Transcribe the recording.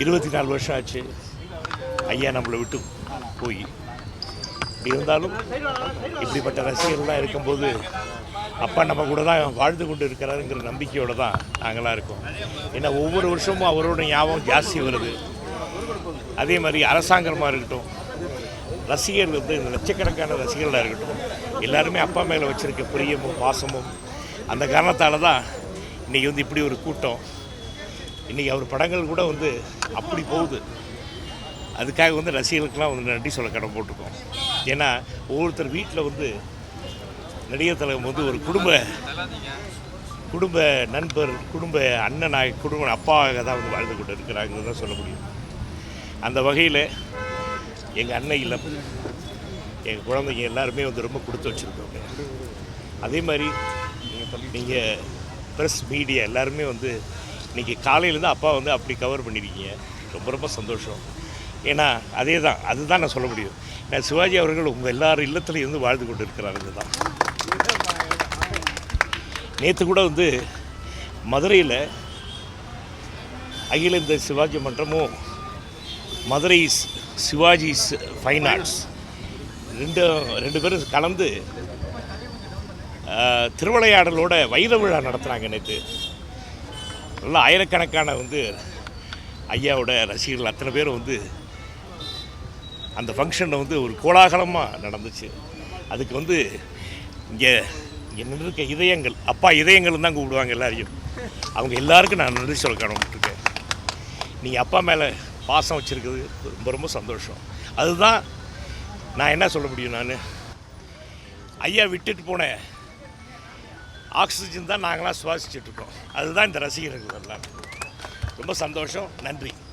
இருபத்தி நாலு வருஷம் ஆச்சு ஐயா நம்மளை விட்டு போய். இருந்தாலும் இப்படிப்பட்ட ரசிகர்கள்லாம் இருக்கும்போது அப்பா நம்ம கூட தான் வாழ்ந்து கொண்டு இருக்கிறாருங்கிற நம்பிக்கையோடு தான் நாங்களாம் இருக்கோம். ஏன்னா ஒவ்வொரு வருஷமும் அவரோட ஞாபகம் ஜாஸ்தி வருது. அதே மாதிரி அரசாங்கமாக இருக்கட்டும் ரசிகர்கள் வந்து இந்த லட்சக்கணக்கான ரசிகர்களாக இருக்கட்டும் எல்லாருமே அப்பா மேலே வச்சுருக்க பிரியமும் பாசமும் அந்த காரணத்தால் தான் இன்றைக்கி வந்து இப்படி ஒரு கூட்டம் இன்றைக்கி அவர் படங்கள் கூட வந்து அப்படி போகுது. அதுக்காக வந்து ரசிகர்களுக்கெல்லாம் வந்து நன்றி சொல்ல கடன் போட்டிருக்கோம். ஏன்னா ஒவ்வொருத்தர் வீட்டில் வந்து நடிகர் தலைவர் வந்து ஒரு குடும்ப குடும்ப நண்பர் குடும்ப அண்ணனாக குடும்ப அப்பாவாக தான் வந்து வாழ்ந்து கொண்டு இருக்கிறாங்கிறது தான் சொல்ல முடியும். அந்த வகையில் எங்கள் அண்ணன் இல்லம் எங்கள் குழந்தைங்க எல்லாருமே வந்து ரொம்ப கொடுத்து வச்சுருக்கோங்க. அதே மாதிரி நீங்கள் ப்ரெஸ் மீடியா எல்லாருமே வந்து இன்றைக்கி காலையிலேருந்து அப்பா வந்து அப்படி கவர் பண்ணியிருக்கீங்க ரொம்ப ரொம்ப சந்தோஷம். ஏன்னா அதே தான் அதுதான் நான் சொல்ல முடியும். நான் சிவாஜி அவர்கள் உங்கள் எல்லார் இல்லத்துலையும் வந்து வாழ்ந்து கொண்டு இருக்கிறாருங்க தான் நேற்று கூட வந்து மதுரையில் அகில இந்த சிவாஜி மன்றமும் மதுரை சிவாஜி ஃபைன் ஆர்ட்ஸ் ரெண்டு ரெண்டு பேரும் கலந்து திருவிளையாடலோட வைர விழா நடத்துனாங்க நேற்று நல்லா ஆயிரக்கணக்கான வந்து ஐயாவோட ரசிகர்கள் அத்தனை பேரும் வந்து அந்த ஃபங்க்ஷனில் வந்து ஒரு கோலாகலமாக நடந்துச்சு. அதுக்கு வந்து இங்கே இங்கே நின்றுருக்க இதயங்கள். அப்பா இதயங்கள் தான் கூப்பிடுவாங்க எல்லாரையும். அவங்க எல்லாருக்கும் நான் நன்றி சொல்ல கடமைப்பட்டிருக்கேன் நீங்கள் அப்பா மேலே பாசம் வச்சுருக்குது ரொம்ப ரொம்ப சந்தோஷம். அதுதான் நான் என்ன சொல்ல முடியும் நான்? ஐயா விட்டுட்டு போனேன் ஆக்சிஜன் தான் நாங்களாம் சுவாசிச்சுட்ருக்கோம் அதுதான் இந்த ரசிகர்கள் எல்லாம் ரொம்ப சந்தோஷம். நன்றி.